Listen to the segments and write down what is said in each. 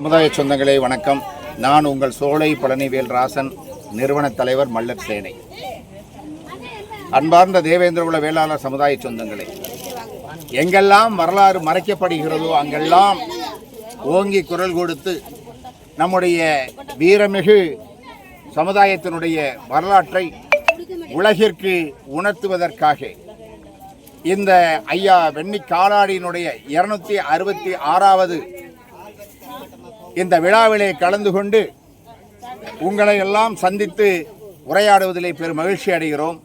சமுதாய சொந்தங்களே வணக்கம். நான் உங்கள் சோலை பழனிவேல் ராசன் நிறுவன தலைவர் மல்லர் சேனை. அன்பார்ந்த தேவேந்திரகுல வேளாளர் சமுதாய சொந்தங்களே எங்கெல்லாம் வரலாறு மறைக்கப்படுகிறதோ அங்கெல்லாம் ஓங்கி குரல் கொடுத்து நம்முடைய வீரமிகு சமுதாயத்தினுடைய வரலாற்றை உலகிற்கு உணர்த்துவதற்காக இந்த ஐயா வெண்ணி காலாடியினுடைய இருநூத்தி அறுபத்தி ஆறாவது இந்த விழாவிலே கலந்து கொண்டு உங்களை எல்லாம் சந்தித்து உரையாடுவதிலே பெரும் மகிழ்ச்சி அடைகிறோம்.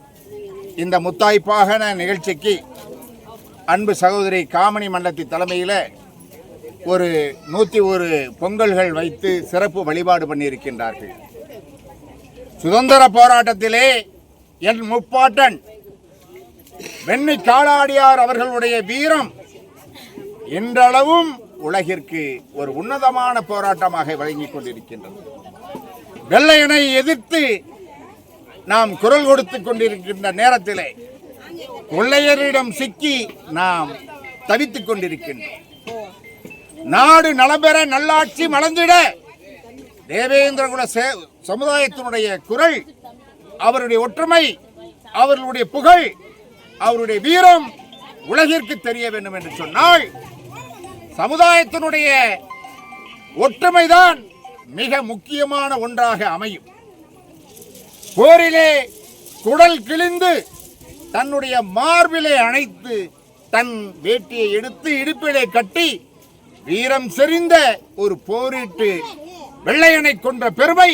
இந்த முத்தாய்ப்பாகன நிகழ்ச்சிக்கு அன்பு சகோதரி காமணி மண்டலத்தின் தலைமையில் ஒரு நூற்றி ஒரு பொங்கல்கள் வைத்து சிறப்பு வழிபாடு பண்ணியிருக்கின்றார்கள். சுதந்திர போராட்டத்திலே என் முப்பாட்டன் வெண்ணி காலாடியார் அவர்களுடைய வீரம் இன்றளவும் உலகிற்கு ஒரு உன்னதமான போராட்டமாக வழங்கிக் கொண்டிருக்கின்றது. வெள்ளையனை எதிர்த்து நாம் குரல் கொடுத்து கொண்டிருக்கின்ற நேரத்திலே கொள்ளையரிடம் சிக்கி நாம் தவித்துக் கொண்டிருக்கின்றோம். நாடு நலம்பெற நல்லாட்சி மலர்ந்திட தேவேந்திரகுல சமுதாயத்தினுடைய குரல் அவருடைய ஒற்றுமை அவர்களுடைய புகழ் அவருடைய வீரம் உலகிற்கு தெரிய வேண்டும் என்று சொன்னால் சமுதாயத்தினுடைய ஒற்றுமைதான் மிக முக்கியமான ஒன்றாக அமையும். போரிலே குடல் கிழிந்து தன்னுடைய மார்பிலே அணைத்து தன் வேட்டியை எடுத்து இடுப்பிலே கட்டி வீரம் செறிந்த ஒரு போரிட்டு வெள்ளையனை கொன்ற பெருமை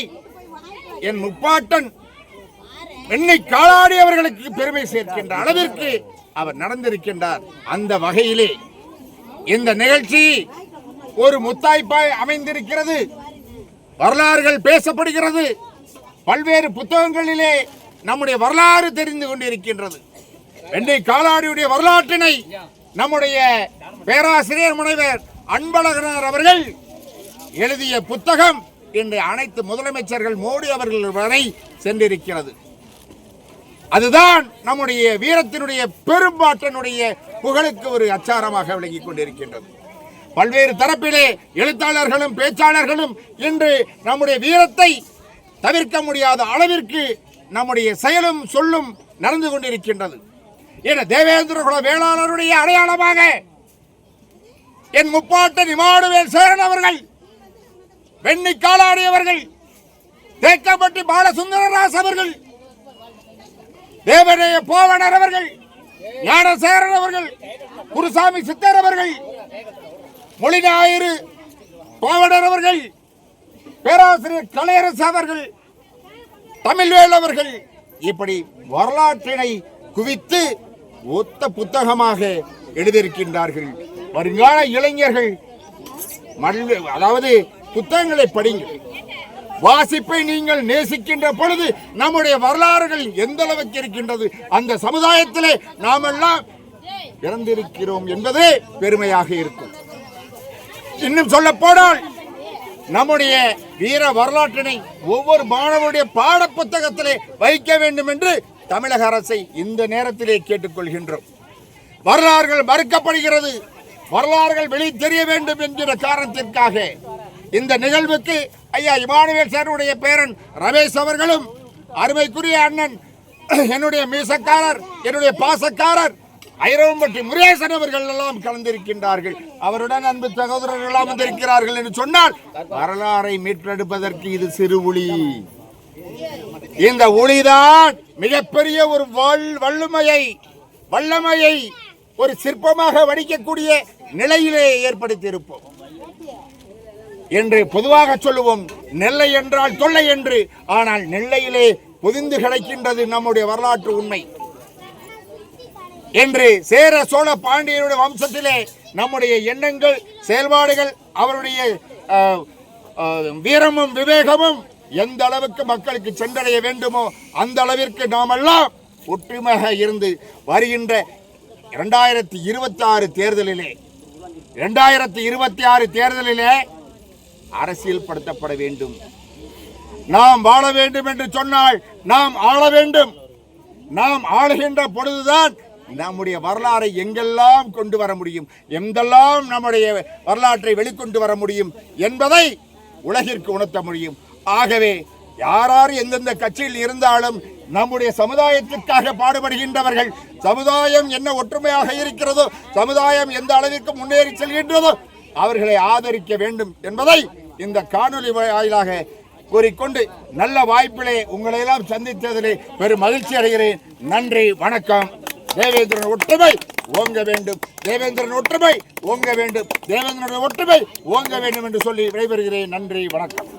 என் முப்பாட்டன் என்னை காலாடி அவர்களுக்கு பெருமை சேர்க்கின்ற அளவிற்கு அவர் நடந்திருக்கின்றார். அந்த வகையிலே இந்த நிகழ்ச்சி ஒரு முத்தாய்ப்பாய் அமைந்திருக்கிறது. வரலாறுகள் பேசப்படுகிறது. பல்வேறு புத்தகங்களிலே நம்முடைய வரலாறு தெரிந்து கொண்டிருக்கின்றது. வெண்ணை காலாடியுடைய வரலாற்றினை நம்முடைய பேராசிரியர் முனைவர் அன்பழகனார் அவர்கள் எழுதிய புத்தகம் இன்று அனைத்து முதலமைச்சர்கள் மோடி அவர்கள் வரை சென்றிருக்கிறது. அதுதான் நம்முடைய வீரத்தினுடைய பெரும்பாற்றனுடைய புகழுக்கு ஒரு அச்சாரமாக விளங்கிக் கொண்டிருக்கின்றது. பல்வேறு தரப்பிலே எழுத்தாளர்களும் பேச்சாளர்களும் இன்று நம்முடைய வீரத்தை தவிர்க்க முடியாத அளவிற்கு நம்முடைய செயலும் சொல்லும் நடந்து கொண்டிருக்கின்றது. என தேவேந்திர குல வேளாளருடைய அடையாளமாக என் முப்பாட்டன் நிமாடுவேல் சேரன் அவர்கள் வெண்ணி காலாடியவர்கள் தேக்கப்பட்டி பாலசுந்தரராஸ் அவர்கள் தேவனைய போவனர் அவர்கள் ஞானசேகரன் அவர்கள் குருசாமி சித்தர் அவர்கள் மொழிஞாயிறு போவனர் அவர்கள் பேராசிரியர் கலையரசு அவர்கள் தமிழ்வேல் அவர்கள். இப்படி வரலாற்றினை குவித்து ஒத்த புத்தகமாக எழுதியிருக்கின்றார்கள். வருங்கால இளைஞர்கள் அதாவது புத்தகங்களை படிங்கள் வாசிப்பை நீங்கள் நேசிக்கின்ற பொழுது நம்முடைய வரலாறுகள் எந்த அளவுக்கு இருக்கின்றது? அந்த சமுதாயத்திலே நாமெல்லாம் இறந்திருக்கிறோம் என்பதே பெருமையாக இருக்கும். இன்னும் சொல்ல போனால் நம்முடைய வீர வரலாற்றினை ஒவ்வொரு மாணவருடைய பாட புத்தகத்திலே வைக்க வேண்டும் என்று தமிழக அரசை இந்த நேரத்திலே கேட்டுக்கொள்கின்றோம். வரலாறுகள் மறுக்கப்படுகிறது. வரலாறுகள் வெளி தெரிய வேண்டும் என்கிற காரணத்திற்காக இந்த நிகழ்வுக்கு ஐயா இமானுவேல் சாருடைய பேரன் ரமேஷ் அவர்களும் அருமைக்குரிய அண்ணன் என்னுடைய மீசக்காரர் என்னுடைய பாசக்காரர் ஐரவம்பட்டி முருகேசன் அவர்கள் எல்லாம் கலந்திருக்கின்றார்கள். அவருடன் அன்பு சகோதரர்கள் எல்லாம் வந்திருக்கிறார்கள் என்று சொன்னால் வரலாறை மீட்டெடுப்பதற்கு இது சிறு ஒளி இந்த ஒளிதான் மிகப்பெரிய ஒரு வல் வல்லுமையை வல்லமையை ஒரு சிற்பமாக வடிக்கக்கூடிய நிலையிலே ஏற்படுத்தியிருப்போம். என்று பொதுவாக சொல்லுவோம். நெல்லை என்றால் தொல்லை என்று. ஆனால் நெல்லையிலே பொதிந்து கிடைக்கின்றது நம்முடைய வரலாற்று உண்மை. என்று சேர சோழ பாண்டியனுடைய வம்சத்திலே நம்முடைய எண்ணங்கள் செயல்பாடுகள் அவருடைய வீரமும் விவேகமும் எந்த அளவுக்கு மக்களுக்கு சென்றடைய வேண்டுமோ அந்த அளவிற்கு நாமெல்லாம் ஒற்றுமையாக இருந்து வருகின்ற இரண்டாயிரத்தி இருபத்தி ஆறு தேர்தலிலே இரண்டாயிரத்தி இருபத்தி ஆறு தேர்தலிலே அரசியல் படுத்தப்பட வேண்டும். நாம் வாழ வேண்டும் என்று சொன்னால் நாம் ஆள வேண்டும். நாம் ஆளுகின்ற பொழுதுதான் நம்முடைய வரலாறை எங்கெல்லாம் கொண்டு வர முடியும் எங்கெல்லாம் நம்முடைய வரலாற்றை வெளிக்கொண்டு வர முடியும் என்பதை உலகிற்கு உணர்த்த முடியும். ஆகவே யாரார் எந்தெந்த கட்சியில் இருந்தாலும் நம்முடைய சமுதாயத்திற்காக பாடுபடுகின்றவர்கள் சமுதாயம் என்ன ஒற்றுமையாக இருக்கிறதோ சமுதாயம் எந்த அளவிற்கு முன்னேறி செல்கின்றதோ அவர்களை ஆதரிக்க வேண்டும் என்பதை இந்த காணொலி வாயிலாக கூறிக்கொண்டு நல்ல வாய்ப்பிலே உங்களை எல்லாம் சந்தித்ததிலே பெரும் மகிழ்ச்சி அடைகிறேன். நன்றி வணக்கம். தேவேந்திரன் ஒற்றுமை ஓங்க வேண்டும். தேவேந்திரன் ஒற்றுமை ஓங்க வேண்டும். தேவேந்திரன் ஒற்றுமை ஓங்க வேண்டும் என்று சொல்லி விடைபெறுகிறேன். நன்றி வணக்கம்.